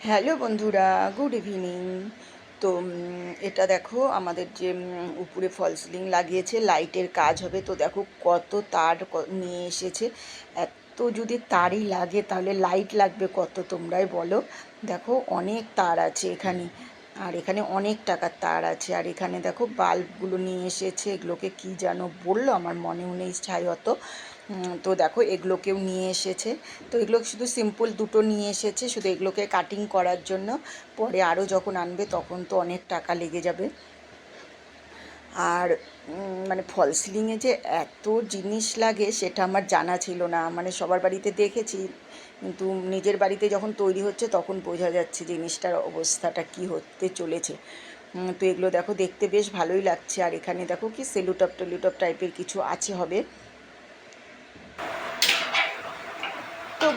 Hello বন্ধুরা, good evening. তো এটা দেখো, আমাদের যে উপরে ফল সিলিং লাগিয়েছে, লাইটের কাজ হবে। তো দেখো কত তার নিয়ে এসেছে। এত যদি তারই লাগে, তাহলে লাইট লাগবে কত তোমরাই বলো। দেখো অনেক তার আছে এখানে, আর এখানে অনেক টাকার তার আছে। আর এখানে দেখো বাল্বগুলো নিয়ে এসেছে, এগুলোকে কি যেন বলল, আমার মনেও নেই ছাই অত। তো দেখো এগুলোকেও নিয়ে এসেছে। তো এগুলো শুধু সিম্পল দুটো নিয়ে এসেছে, শুধু এগুলোকে কাটিং করার জন্য। পরে আরও যখন আনবে তখন তো অনেক টাকা লেগে যাবে। আর মানে ফল সিলিংয়ে যে এত জিনিস লাগে সেটা আমার জানা ছিল না। মানে সবার বাড়িতে দেখেছি, কিন্তু নিজের বাড়িতে যখন তৈরি হচ্ছে তখন বোঝা যাচ্ছে জিনিসটার অবস্থাটা কি হতে চলেছে। তো এগুলো দেখো দেখতে বেশ ভালোই লাগছে। আর এখানে দেখো কি সেলুটপ টেলুটপ টাইপের কিছু আছে হবে।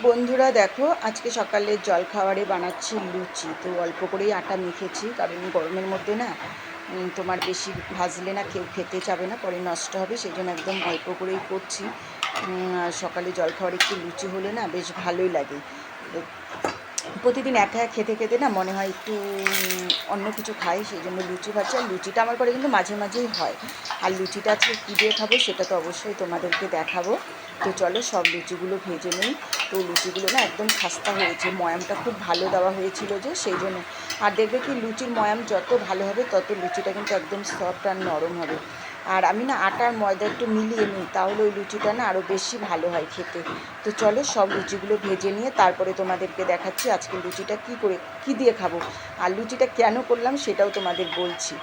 বন্ধুরা দেখো, আজকে সকালে জল খাবারে বানাচ্ছি লুচি। তো অল্প করেই আটা মেখেছি, কারণ গরমের মধ্যে না তোমার বেশি ভাজলে না কেউ খেতে চাবে না, পরে নষ্ট হবে সেই জন্য একদম অল্প করেই করছি। সকালে জল খাবারে একটু লুচি হলে না বেশ ভালোই লাগে। প্রতিদিন একা এক খেতে খেতে না মনে হয় একটু অন্য কিছু খাই সেই জন্য লুচি ভাজছি। আর লুচিটা আমার করে কিন্তু মাঝে মাঝেই হয়। আর লুচিটা আজকে কী দিয়ে খাব সেটা তো অবশ্যই তোমাদেরকে দেখাবো। তো চলো সব লুচিগুলো ভেজে নিই। তো লুচিগুলো না একদম খাস্তা হয়েছে। ময়ামটা খুব ভালো দেওয়া হয়েছিল যে সেই জন্য। আর দেখবে কি, লুচির ময়াম যত ভালো হবে, তত লুচিটা কিন্তু একদম সফট আর নরম হবে। আর আমি না আটার ময়দা একটু মিলিয়ে নিই, তাহলে ওই লুচিটা না আরও বেশি ভালো হয় খেতে। তো চলো সব লুচিগুলো ভেজে নিয়ে তারপরে তোমাদেরকে দেখাচ্ছি আজকে লুচিটা কি করে, কি দিয়ে খাব। আর লুচিটা কেন করলাম সেটাও তোমাদের বলছি।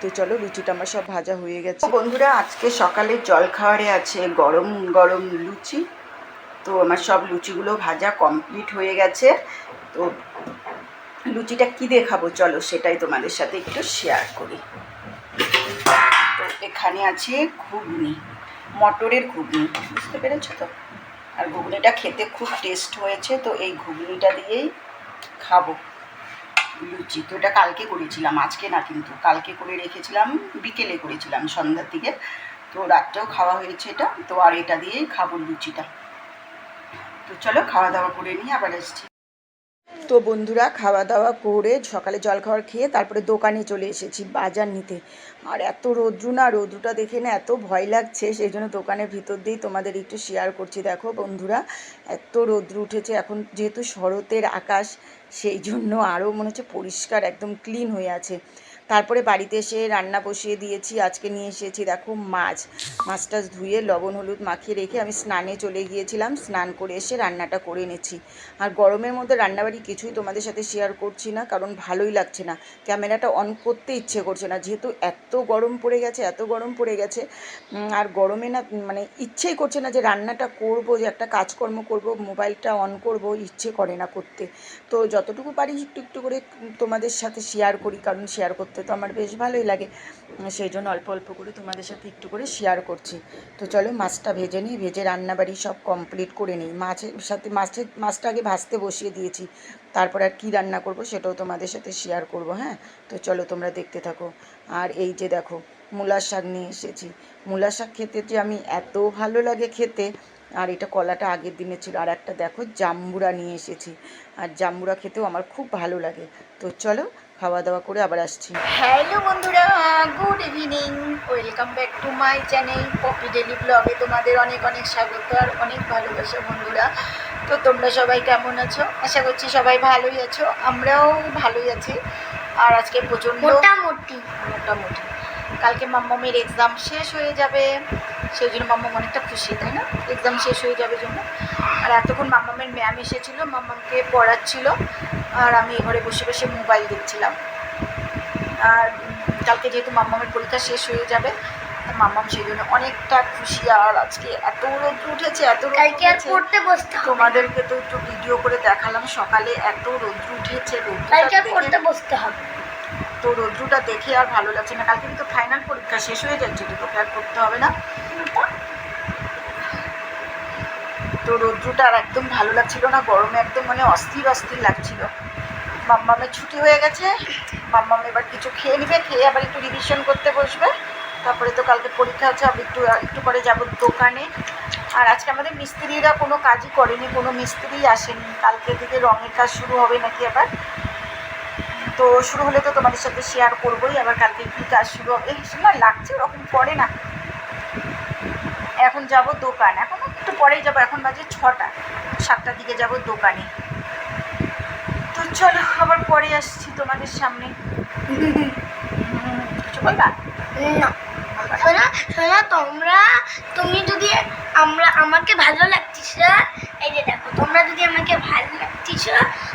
তো চলো লুচিটা আমার সব ভাজা হয়ে গেছে। বন্ধুরা, আজকে সকালে জল খাওয়ারে আছে গরম গরম লুচি। তো আমার সব লুচিগুলো ভাজা কমপ্লিট হয়ে গেছে। তো লুচিটা কী দিয়ে খাব চলো সেটাই তোমাদের সাথে একটু শেয়ার করি। তো এখানে আছে ঘুগনি, মটরের ঘুগনি, বুঝতে পেরেছ তো? আর ঘুগনিটা খেতে খুব টেস্ট হয়েছে, তো এই ঘুগনিটা দিয়েই খাব লুচি। তো এটা কালকে করেছিলাম, আজকে না কিন্তু, কালকে করে রেখেছিলাম, বিকেলে করেছিলাম সন্ধ্যার দিকে। তো রাত্রেও খাওয়া হয়েছে এটা, তো আর এটা দিয়েই খাব লুচিটা। তো চলো খাওয়া দাওয়া করে নিয়ে আবার আসছি। তো বন্ধুরা, খাওয়া দাওয়া করে সকালে জলখাবার খেয়ে তারপরে দোকানে চলে এসেছি বাজার নিতে। আর এত রৌদ্রু না, রৌদ্রুটা দেখে না এত ভয় লাগছে, সেই জন্য দোকানের ভিতর দিয়েই তোমাদের একটু শেয়ার করছি। দেখো বন্ধুরা, এত রৌদ্র উঠেছে। এখন যেহেতু শরতের আকাশ সেই জন্য আরও মনে হচ্ছে পরিষ্কার, একদম ক্লিন হয়ে আছে। তারপরে বাড়িতে এসে রান্না বসিয়ে দিয়েছি, আজকে নিয়ে এসেছি দেখো মাছ। মাছটা ধুয়ে লবণ, হলুদ মাখিয়ে রেখে আমি স্নানে চলে গিয়েছিলাম, স্নান করে এসে রান্নাটা করে এনেছি। আর গরমের মধ্যে রান্নাবাড়ি কিছুই তোমাদের সাথে শেয়ার করছি না, কারণ ভালোই লাগছে না। ক্যামেরাটা অন করতে ইচ্ছে করছে না, যেহেতু এত গরম পড়ে গেছে, এত গরম পড়ে গেছে আর গরমে না মানে ইচ্ছেই করছে না যে রান্নাটা করব, যে একটা কাজকর্ম করব, মোবাইলটা অন করব, ইচ্ছে করে না করতে। তো যতটুকু পারি একটু একটু করে তোমাদের সাথে শেয়ার করি, কারণ শেয়ার করতে তো আমার বেশ ভালোই লাগে। সেই জন্য অল্প অল্প করে তোমাদের সাথে একটু করে শেয়ার করছি। তো চলো মাছটা ভেজে নিই, ভেজে রান্নাবাড়ি সব কমপ্লিট করে নিই। মাছের সাথে মাছের, মাছটা আগে ভাজতে বসিয়ে দিয়েছি। তারপর আর কী রান্না করব সেটাও তোমাদের সাথে শেয়ার করব হ্যাঁ? তো চলো তোমরা দেখতে থাকো। আর এই যে দেখো, মূলার শাক নিয়ে এসেছি। মূলার শাক খেতে যে আমি এত ভালো লাগে খেতে আর এটা কলাটা আগের দিনে ছিল। আর একটা দেখো জাম্বুরা নিয়ে এসেছি। আর জাম্বুরা খেতেও আমার খুব ভালো লাগে। তো চলো খাওয়া দাওয়া করে আবার আসছি। হ্যালো বন্ধুরা good evening. Welcome back to my channel Poppy daily ব্লগে তোমাদের অনেক অনেক স্বাগত আর অনেক ভালোবাসা বন্ধুরা। তো তোমরা সবাই কেমন আছো? আশা করছি সবাই ভালোই আছো। আমরাও ভালোই আছি। আর আজকে প্রচণ্ড মোটামুটি। মোটামুটি। কালকে মাম্মামের এক্সাম শেষ হয়ে যাবে। সেই জন্য মাম্মাম অনেকটা খুশি তাই না? এক্সাম শেষ হয়ে যাবে জন্য। আর এতক্ষণ মাম্মামের ম্যাম এসেছিল মাম্মামকে পড়াচ্ছিল আর আমি ঘরে বসে বসে মোবাইল দেখছিলাম। আর কালকে যেহেতু মাম্মামের পরীক্ষা শেষ হয়ে যাবে মাম্মাম সেই জন্য অনেকটা খুশি। আর আজকে এত রোদ্র উঠেছে এত রোদ পড়তে বসতে হবে তোমাদেরকে তো একটু ভিডিও করে দেখালাম সকালে এত রৌদ্র উঠেছে পড়তে বসতে হবে। তো রৌদ্রটা দেখে আর ভালো লাগছে না। কালকে তো ফাইনাল পরীক্ষা শেষ হয়ে যাচ্ছে তো তোকে আর করতে হবে না। তো রৌদ্রটা আর একদম ভালো লাগছিল না, গরমে একদম মানে অস্থির অস্থির লাগছিল। মাম্মামের ছুটি হয়ে গেছে, মাম্মাম এবার কিছু খেয়ে নেবে, খেয়ে আবার একটু রিভিশন করতে বসবে। তারপরে তো কালকে পরীক্ষা আছে, আমি একটু একটু পরে যাব দোকানে। আর আজকে আমাদের মিস্ত্রিরা কোনো কাজই করেনি, কোনো মিস্ত্রি আসেনি। কালকে থেকে রঙের কাজ শুরু হবে নাকি আবার? তো শুরু হলে তো তোমাদের সাথে শেয়ার করবোই, আবার কালকে কী কাজ শুরু হবে? না লাগছে, ওরকম করে না। এখন যাব দোকান। এখন একটু পরেই যাব এখন বাজে ছটা। সাতটার দিকে যাব দোকানে। তো চলো আবার পরে আসছি তোমাদের সামনে। কিছু বলবা? না। শোনা শোনা তোমরা তুমি যদি আমরা আমাকে ভালো লাগছিস এই যে দেখো তোমরা যদি আমাকে ভালো লাগছিস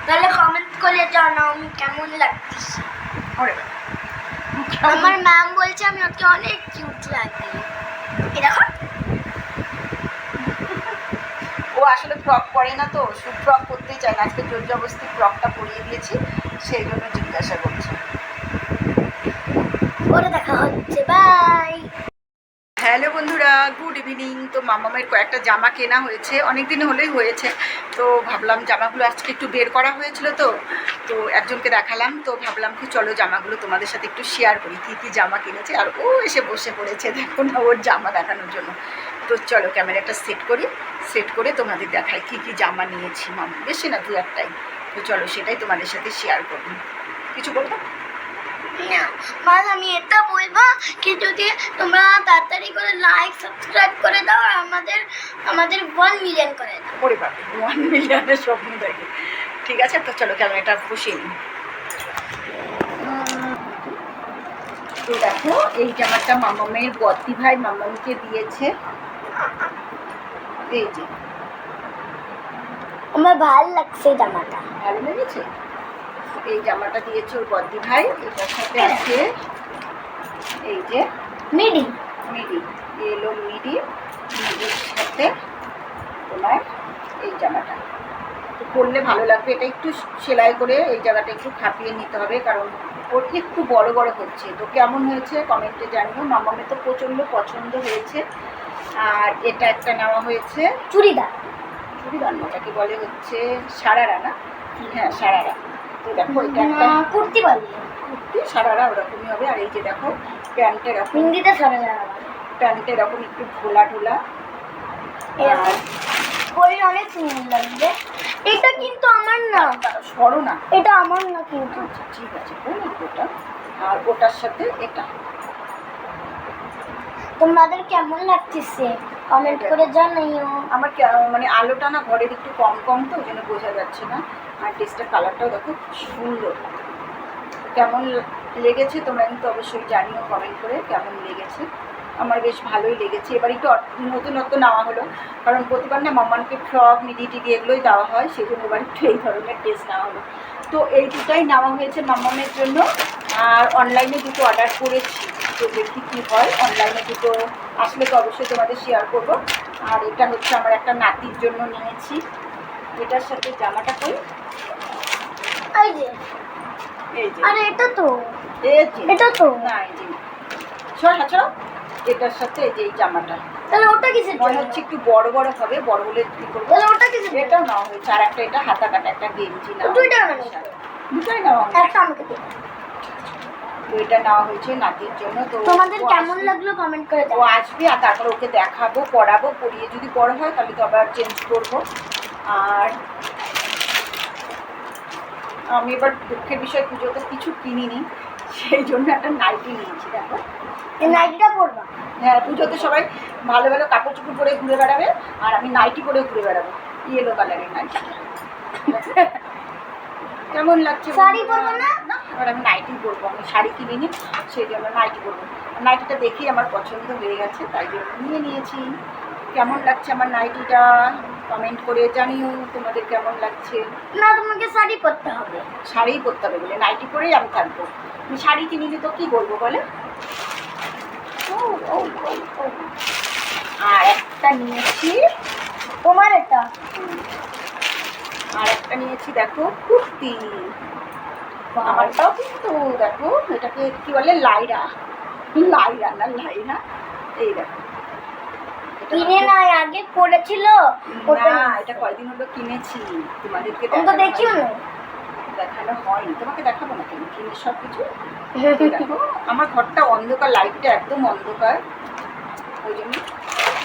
তাহলে কমেন্ট করে জানাও আমি কেমন লাগছিস আমার ম্যাম বলছে আমি ওকে অনেক কিউট লাগে এই দেখো ও আসলে ফ্রক পরে না তো শুধু ফ্রক করতেই চায় না। আজকে জোর জবরদস্তি ফ্রকটা পরিয়ে দিয়েছি সেই জন্য জিজ্ঞাসা করছি। পরে দেখা হচ্ছে বাই হ্যালো বন্ধুরা গুড ইভিনিং তো মামামের কয়েকটা জামা কেনা হয়েছে অনেক দিন হলেই হয়েছে। তো ভাবলাম জামাগুলো আজকে একটু বের করা হয়েছিল তো তো একজনকে দেখালাম। তো ভাবলাম কি চলো জামাগুলো তোমাদের সাথে একটু শেয়ার করি কী কী জামা কিনেছে। আর ও এসে বসে পড়েছে দেখো না ওর জামা দেখানোর জন্য। তো চলো ক্যামেরাটা সেট করি। সেট করে তোমাদের দেখাই কী কী জামা নিয়েছি মামা। বেশি না দু একটাই। তো চলো সেটাই তোমাদের সাথে শেয়ার করব কিছু বলব না আমি এটা বলব কি যদি তোমরা তাড়াতাড়ি করে লাইক সাবস্ক্রাইব করে দাও আর আমাদের আমাদের ওয়ান মিলিয়ন করে দাও। পরে পাবে ওয়ান মিলিয়নের স্বপ্ন দেখে। ঠিক আছে তো চলো ক্যামেরাটা বসিয়ে নিই তো দেখো এই জামাটা মামামের বদ্দি ভাই মামামকে দিয়েছে। এই যে আমার ভালো লাগছে জামাটা। ভালো লেগেছে? এই জামাটা দিয়েছে ওর বদ্দি ভাই এটার সাথে আছে এই যে মিডি। মিডি এলো মিডি মিডির সাথে তোমার এই জামাটা। তো পরলে ভালো লাগবে এটা একটু সেলাই করে এই জায়গাটা একটু খাপিয়ে নিতে হবে কারণ ওর একটু বড় বড় হচ্ছে। তো কেমন হয়েছে কমেন্টে জানিও মামামে তো প্রচণ্ড পছন্দ হয়েছে। আর এটা একটা নেওয়া হয়েছে চুড়িদার। চুড়িদার ওটাকে বলে হচ্ছে সারারা না? হ্যাঁ সারারা। তো দেখো এটা একটা কুর্তি বলে কুর্তি সারারা ওরকমই হবে। আর এই যে দেখো প্যান্টটা এরকম হিন্দিতে সরে যাওয়া প্যান্টটা এরকম একটু ঢোলা। ঢোলা আর পরে অনেক সুন্দর লাগবে এটা কিন্তু আমার না। সরো না। এটা আমার না কিন্তু। আচ্ছা ঠিক আছে ওটা। আর ওটার সাথে এটা। তোমাদের কেমন লাগতেছে? কমেন্ট করে জানাইও। আমার মানে আলোটা না ঘরের একটু কম কম তো ওই জন্য বোঝা যাচ্ছে না। আর ড্রেসটার কালারটাও দেখো সুন্দর। কেমন লেগেছে তোমরা কিন্তু অবশ্যই জানিও কমেন্ট করে কেমন লেগেছে। আমার বেশ ভালোই লেগেছে। এবার একটু নতুনত্ব নেওয়া হলো। কারণ প্রতিবার না মাম্মানকে ফ্রক মিডি টিডি এগুলোই দেওয়া হয় সেই জন্য এবার একটু এই ধরনের ড্রেস নেওয়া হলো। তো এই দুটাই নেওয়া হয়েছে মাম্মামের জন্য। আর অনলাইনে দুটো অর্ডার করেছি। তো দেখি কী হয়। অনলাইনে দুটো আসলে তো অবশ্যই তোমাদের শেয়ার করব। আর এটা হচ্ছে আমার একটা নাতির জন্য নিয়েছি। এটার সাথে জামাটা করি এই যে। এই যে। আরে এটা তো। এই যে। এটা তো। না এই যে ছড়া ছড়া। এটার সাথে এই যে এই জামাটা। তাহলে ওটা কিসের মনে জন্য? হচ্ছে একটু বড় বড় হবে বড় হলে কি করব? তাহলে ওটা জন্য? এটাও নেওয়া হয়েছে আর একটা এটা হাতা কাটা একটা গেঞ্জি নেওয়া দুইটা হয়েছে। দুটোই একটা আমাকে দিও। তো এটা নেওয়া হয়েছে নাতির জন্য তো তোমাদের কেমন লাগল কমেন্ট করে ও জানাও। আসবে আর তারপর ওকে দেখাবো পড়াবো পড়িয়ে যদি বড় হয় তাহলে তো আবার চেঞ্জ করব। আর আমি এবার দুঃখের বিষয় পুজোতে কিছু কিনিনি সেই জন্য একটা নাইটি নিয়েছি দেখো। এই নাইটিটা পরবা? হ্যাঁ পুজোতে সবাই ভালো ভালো কাপড় চোপড় পরে ঘুরে বেড়াবে আর আমি নাইটি পরে ঘুরে বেড়াবো। ইয়েলো কালারের নাইটি কেমন লাগছে শাড়ি পরবো না? না এবার আমি নাইটি পরবো আমি শাড়ি কিনিনি সেই জন্য নাইটি পরবো। নাইটিটা দেখেই আমার পছন্দ হয়ে গেছে তাই জন্য নিয়ে নিয়েছি। কেমন লাগছে আমার নাইটিটা কমেন্ট করে জানিও তোমাদের কেমন লাগছে? না তোমাকে শাড়ি পরতে হবে। শাড়িই পরতে হবে বলে নাইটি পরেই আমি থাকব। আমি শাড়ি কিনিনি তো কী বলব বলে? ও, ও, ও, ও। আর একটা নিয়েছি। তোমার এটা? আর একটা নিয়েছি দেখো কুর্তি। আমারটাও কিন্তু দেখো এটাকে কি বলে লাইরা। লাইরা না লাইরা। এই দেখো। কিনে নাই আগে ওটা না এটা কয়দিন হলো কিনেছি। তোমাদেরকে তো দেখিও না। দেখানো হয়নি। তোমাকে দেখাবো না তুমি কিনে সব কিছু দেখো আমার ঘরটা অন্ধকার লাইটটা একদম অন্ধকার। ওই জন্য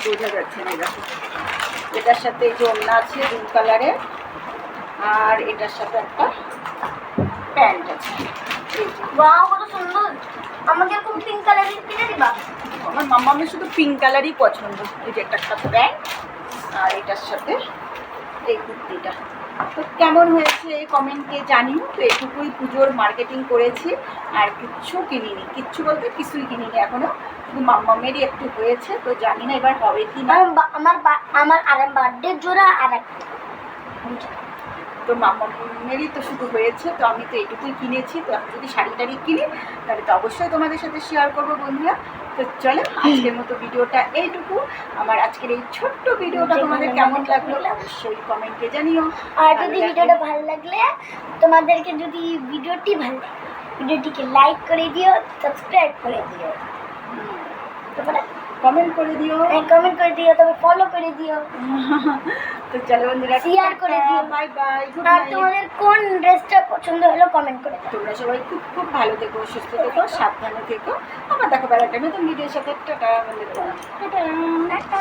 বোঝা যাচ্ছে না এটা এটার সাথে এই যে ওড়না আছে রুম কালারের আর এটার সাথে একটা প্যান্ট আছে। ওয়াও কত সুন্দর। আমাকে এরকম পিঙ্ক কালারের কিনে দিবা? আমার মামামের শুধু পিঙ্ক কালারই পছন্দ। এই যে একটা একটা প্যান্ট আর এটার সাথে এই কুর্তিটা। তো কেমন হয়েছে এই কমেন্টে জানিও। তো এটুকুই পুজোর মার্কেটিং করেছি আর কিচ্ছু কিনিনি। কিচ্ছু বলতে কিছুই কিনিনি এখনও। শুধু মাম্মামেরই একটু হয়েছে তো জানি না এবার হবে কি না। আমার আমার আর বার্থডে জোড়া আর একটা। তো মাম্মামেরই তো শুধু হয়েছে তো আমি তো এটুকুই কিনেছি। তো আমি যদি শাড়ি টাড়ি কিনি তাহলে তো অবশ্যই তোমাদের সাথে শেয়ার করব বন্ধুরা। তো চলো আজকের মতো ভিডিওটা এইটুকু। আমার আজকের এই ছোট্ট ভিডিওটা তোমাদের কেমন লাগল অবশ্যই কমেন্টে জানিও। আর যদি ভিডিওটা ভালো লাগলে তোমাদেরকে যদি ভিডিওটি ভালো লাগে ভিডিওটিকে লাইক করে দিও সাবস্ক্রাইব করে দিও। তারপরে? কমেন্ট করে দিও। কমেন্ট করে দিও তবে ফলো করে দিও। তো চলো বন্ধুরা Share করে দিও। বাই বাই আর তোমাদের কোন ড্রেসটা পছন্দ হলো কমেন্ট করে তোমরা সবাই খুব খুব ভালো থেকো সুস্থ থেকো সাবধানে থেকো। আবার দেখো বেলাটা নতুন ভিডিওর সাথে। Tata tata. টাটা